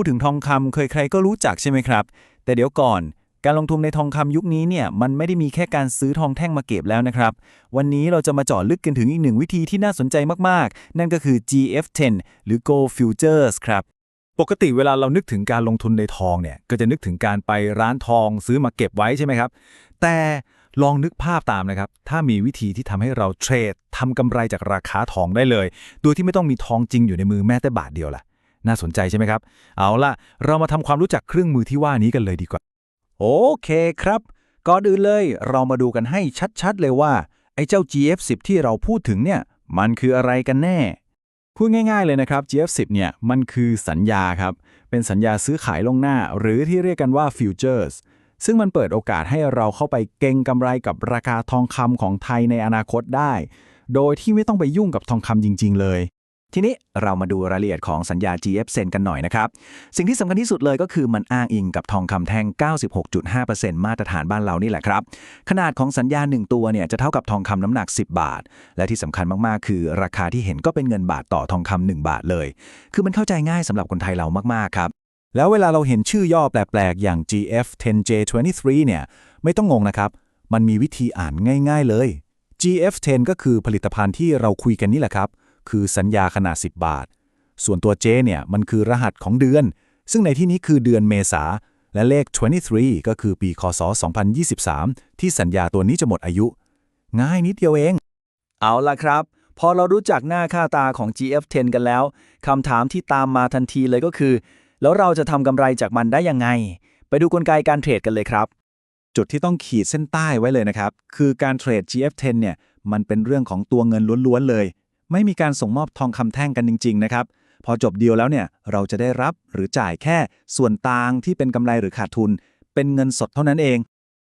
พูดถึงทองคำเคยใครก็รู้จักใช่ไหมครับ แต่เดี๋ยวก่อนการลงทุนในทองคำยุคนี้เนี่ยมันไม่ได้มีแค่การซื้อทองแท่งมาเก็บแล้วนะครับ วันนี้เราจะมาเจาะลึกกันถึงอีกหนึ่งวิธีที่น่าสนใจมาก ๆ นั่นก็คือ GF10 หรือ Gold Futures ครับปกติเวลาเรานึกถึงการลงทุนในทองเนี่ยก็จะนึกถึงการไปร้านทองซื้อมาเก็บไว้ใช่ไหมครับ แต่ลองนึกภาพตามนะครับ ถ้ามีวิธีที่ทำให้เราเทรดทำกำไรจากราคาทองได้เลย โดยที่ไม่ต้องมีทองจริงอยู่ในมือแม้แต่บาทเดียวล่ะ น่าสนใจใช่ไหมครับ เอาล่ะ เรามาทำความรู้จักเครื่องมือที่ว่านี้กันเลยดีกว่า โอเคครับ ก่อนอื่นเลยเรามาดูกันให้ชัดๆเลยว่า ไอ้เจ้า GF10 ที่เราพูดถึงเนี่ย มันคืออะไรกันแน่ พูดง่ายๆเลยนะครับ GF10 เนี่ยมันคือสัญญาครับ เป็นสัญญาซื้อขายลงหน้า หรือที่เรียกกันว่า futures ซึ่งมันเปิดโอกาสให้เราเข้าไปเก็งกำไรกับราคาทองคำของไทยในอนาคตได้ โดยที่ไม่ต้องไปยุ่งกับทองคำจริง ๆ เลย ทีนี้เรามาดูรายละเอียดของสัญญา GF เซนกันหน่อยนะครับ สิ่งที่สำคัญที่สุดเลยก็คือมันอ้างอิงกับทองคำแท่ง 96.5%มาตรฐานบ้านเรานี่แหละครับ ขนาดของสัญญา 1 ตัวเนี่ยจะเท่ากับทองคำน้ำหนัก 10 บาท และที่สำคัญมาก ๆ คือ ราคาที่เห็นก็เป็นเงินบาทต่อทองคำ1บาทเลย คือมันเข้าใจง่ายสำหรับคนไทยเรามาก ๆ ครับ แล้วเวลาเราเห็นชื่อย่อแปลก ๆ อย่าง GF 10J23 เนี่ยไม่ต้องงงนะครับ มันมีวิธีอ่านง่าย ๆ เลย GF 10 ก็คือผลิตภัณฑ์ที่เราคุยกันนี่แหละครับ คือสัญญาขนาด 10 บาท ส่วนตัว J เนี่ยมันคือรหัสของเดือน ซึ่งในที่นี้คือเดือนเมษา และเลข 23 ก็คือปีคศ 2023 ที่สัญญาตัวนี้จะหมดอายุ ง่ายนิดเดียวเอง เอาล่ะครับ พอเรารู้จักหน้าค่าตาของ GF10 กันแล้วคำถามที่ตามมาทันทีเลยก็คือ แล้วเราจะทำกำไรจากมันได้ยังไง ไปดูกลไกการเทรดกันเลยครับจุดที่ต้องขีดเส้นใต้ไว้เลยนะครับ คือการเทรด GF10 เนี่ย มันเป็นเรื่องของตัวเงินล้วนๆเลย ไม่มีการส่งมอบทองคำแท่งกันจริง ๆ นะครับ พอจบเดียวแล้วเนี่ยเราจะได้รับหรือจ่ายแค่ส่วนต่างที่เป็นกำไรหรือขาดทุน เป็นเงินสดเท่านั้นเอง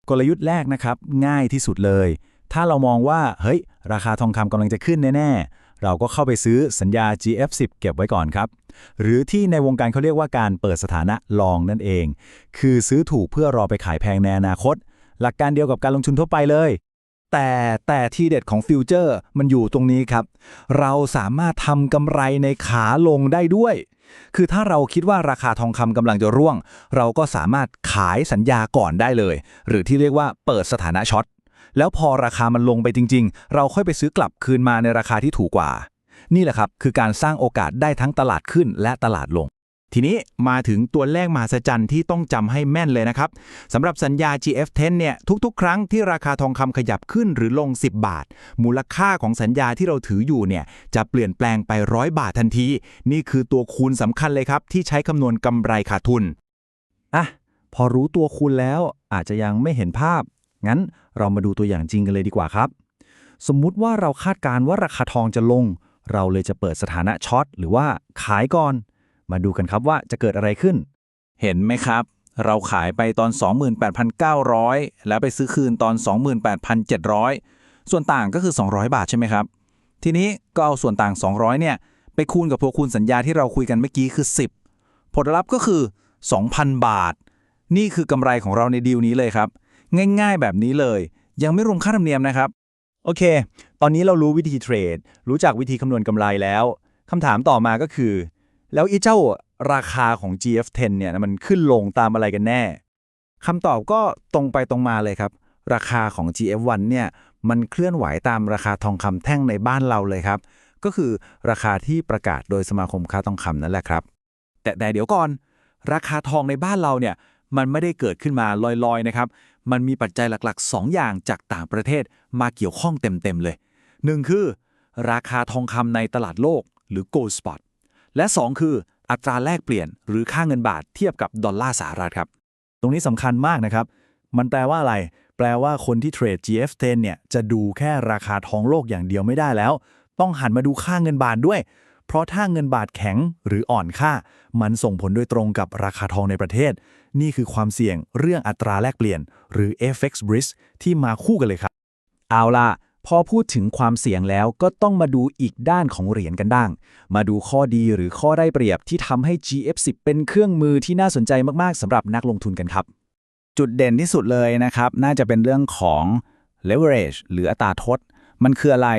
กลยุทธ์แรกนะครับ ง่ายที่สุดเลย ถ้าเรามองว่าเฮ้ย ราคาทองคำกำลังจะขึ้นแน่ๆเราก็เข้าไปซื้อสัญญา GF10 เก็บไว้ก่อนครับ หรือที่ในวงการเขาเรียกว่าการเปิดสถานะลองนั่นเอง คือซื้อถูกเพื่อรอไปขายแพงในอนาคต หลักการเดียวกับการลงทุนทั่วไปเลย แต่แต่ที่เด็ดของฟิวเจอร์มันอยู่ตรงนี้ครับ เราสามารถทำกำไรในขาลงได้ด้วย คือถ้าเราคิดว่าราคาทองคำกำลังจะร่วง เราก็สามารถขายสัญญาก่อนได้เลย หรือที่เรียกว่าเปิดสถานะช็อตแล้วพอราคามันลงไปจริง ๆ เราค่อยไปซื้อกลับคืนมาในราคาที่ถูกกว่า นี่แหละครับคือการสร้างโอกาสได้ทั้งตลาดขึ้นและตลาดลง ทีนี้มาถึงตัวเลขมหัศจรรย์ที่ต้องจำให้แม่นเลยนะครับสำหรับสัญญา GF10 เนี่ยทุกๆ ครั้งที่ราคาทองคำขยับขึ้นหรือลง 10 บาท มูลค่าของสัญญาที่เราถืออยู่เนี่ยจะเปลี่ยนแปลงไปร้อยบาททันที นี่คือตัวคูณสำคัญเลยครับ ที่ใช้คำนวณกำไรขาดทุนอะพอรู้ตัวคูณแล้วอาจจะยังไม่เห็นภาพ งั้นเรามาดูตัวอย่างจริงกันเลยดีกว่าครับ สมมุติว่าเราคาดการณ์ว่าราคาทองจะลง เราเลยจะเปิดสถานะช็อตหรือว่าขายก่อน มาดูกันครับว่าจะเกิดอะไรขึ้น เห็นไหมครับ เราขายไปตอน 28,900 แล้วไปซื้อคืนตอน 28,700 ส่วนต่างก็คือ 200 บาทใช่ไหมครับ ทีนี้ก็เอาส่วนต่าง 200 เนี่ย ไปคูณกับตัวคูณสัญญาที่เราคุยกันเมื่อกี้คือ 10 ผลลัพธ์ก็คือ 2,000 บาท นี่คือกำไรของเราในดีลนี้เลยครับ ง่ายๆแบบนี้เลย ยังไม่รวมค่าธรรมเนียมนะครับ โอเค ตอนนี้เรารู้วิธีเทรด รู้จักวิธีคำนวณกำไรแล้วคำถามต่อมาก็คือ แล้วอ้เจ้าราคาของ GF10 เนี่ยมันขึ้นลงตามอะไรกันแน่คำตอบก็ตรงไปตรงมาเลยครับ ราคาของ GF1 เนี่ยมันเคลื่อนไหวตามราคาทองคำแท่งในบ้านเราเลยครับ ก็คือราคาที่ประกาศโดยสมาคมค้าทองคำนั่นแหละครับ แต่แต่เดี๋ยวก่อน ราคาทองในบ้านเราเนี่ยมันไม่ได้เกิดขึ้นมาลอยๆนะครับ มันมีปัจจัยหลักๆ 2 อย่างจากต่างประเทศมาเกี่ยวข้องเต็มๆเลย 1 คือ ราคาทองคำในตลาดโลกหรือ gold spot และ 2 คืออัตราแลกเปลี่ยนหรือค่าเงินบาทเทียบกับดอลลาร์สหรัฐครับ ตรงนี้สำคัญมากนะครับ มันแปลว่าอะไร แปลว่าคนที่เทรด GF10 เนี่ยจะดูแค่ราคาทองโลกอย่างเดียวไม่ได้แล้ว ต้องหันมาดูค่าเงินบาทด้วย เพราะถ้าเงินบาทแข็งหรืออ่อนค่า มันส่งผลโดยตรงกับราคาทองในประเทศ นี่คือความเสี่ยงเรื่องอัตราแลกเปลี่ยน หรือ FX risk ที่มาคู่กันเลยครับ เอาล่ะ พอพูดถึงความเสี่ยงแล้วก็ต้องมาดูอีกด้านของเหรียญกันบ้าง มาดูข้อดีหรือข้อได้เปรียบที่ทำให้ GF10 เป็นเครื่องมือที่น่าสนใจมากๆสำหรับนักลงทุนกันครับ จุดเด่นที่สุดเลยนะครับ น่าจะเป็นเรื่องของ leverage หรืออัตราทด มันคืออะไร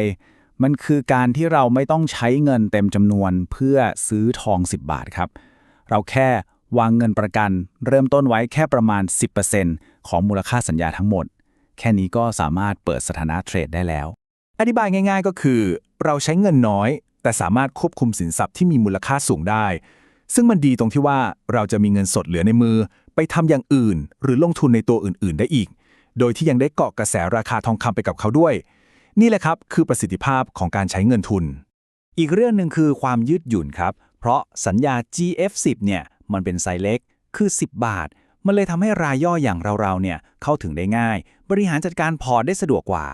มันคือการที่เราไม่ต้องใช้เงินเต็มจำนวนเพื่อซื้อทอง 10 บาทครับ เราแค่วางเงินประกัน เริ่มต้นไว้แค่ประมาณ 10%ของมูลค่าสัญญาทั้งหมด แค่นี้ก็สามารถเปิดสถานะเทรดได้แล้ว อธิบายง่าย ๆ ก็คือ เราใช้เงินน้อย แต่สามารถควบคุมสินทรัพย์ที่มีมูลค่าสูงได้ ซึ่งมันดีตรงที่ว่าเราจะมีเงินสดเหลือในมือ ไปทำอย่างอื่น หรือลงทุนในตัวอื่น ๆ ได้อีก โดยที่ยังได้เกาะกระแสราคาทองคำไปกับเขาด้วย นี่แหละครับคือประสิทธิภาพของการใช้เงินทุน อีกเรื่องหนึ่งคือความยืดหยุ่นครับ เพราะสัญญา GF10 เนี่ยมันเป็นไซส์เล็ก คือ 10 บาท มันเลยทำให้รายย่อยอย่างเราๆเนี่ยเข้าถึงได้ง่าย บริหารจัดการพอร์ตได้สะดวกกว่า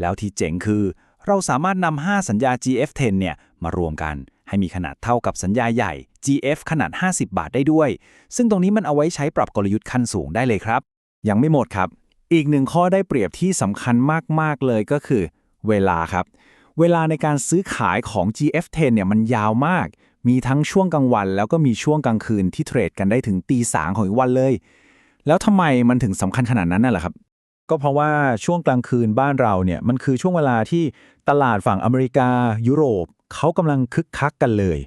แล้วที่เจ๋งคือ เราสามารถนำ5สัญญา GF10 เนี่ยมารวมกันให้มีขนาดเท่ากับสัญญาใหญ่ GF ขนาด 50 บาทได้ด้วย ซึ่งตรงนี้มันเอาไว้ใช้ปรับกลยุทธ์ขั้นสูงได้เลยครับ ยังไม่หมดครับ อีกหนึ่งข้อได้เปรียบที่สำคัญมาก ๆ เลยก็คือ เวลาครับ เวลาในการซื้อขายของ GF10 เนี่ยมันยาวมาก มีทั้งช่วงกลางวัน แล้วก็มีช่วงกลางคืนที่เทรดกันได้ถึงตีสางของอีกวันเลย แล้วทำไมมันถึงสำคัญขนาดนั้นน่ะล่ะครับ ก็เพราะว่าช่วงกลางคืนบ้านเราเนี่ยมันคือช่วงเวลาที่ตลาดฝั่งอเมริกา ยุโรปเขากำลังคึกคักกันเลย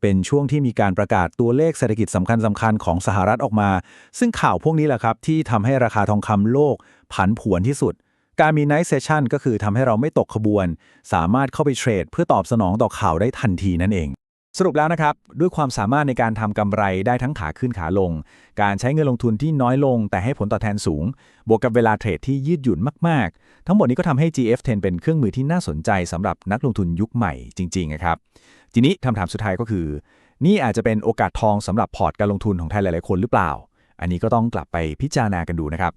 เป็นช่วงที่มีการประกาศตัวเลขเศรษฐกิจสำคัญสคัญๆของสหรัฐออกมา ซึ่งข่าวพวกนี้แหละครับ ที่ทำให้ราคาทองคำโลก ผันผวนที่สุด การมี Night Session ก็คือทำให้เราไม่ตกขบวน สามารถเข้าไปเทรด เพื่อตอบสนองต่อข่าวได้ทันทีนั่นเอง รุปแล้วนะครับ ด้วยความสามารถในการทำกำไรได้ทั้งขาขึ้นขาลง การใช้เงินลงทุนที่น้อยลง แต่ให้ผลตอบแทนสูง บวกกับเวลาเทรดที่ยืดหยุ่นมาก ๆ ทั้งหมดนี้ก็ทำให้ GF10 เป็นเครื่องมือที่น่าสนใจสำหรับนักลงทุนยุคใหม่จริงๆนะครับทีนี้คำถามสุดท้ายก็คือ นี่อาจจะเป็นโอกาสทองสำหรับพอร์ตการลงทุนของไทยหลายๆคนหรือเปล่า อันนี้ก็ต้องกลับไปพิจารณากันดูนะครับ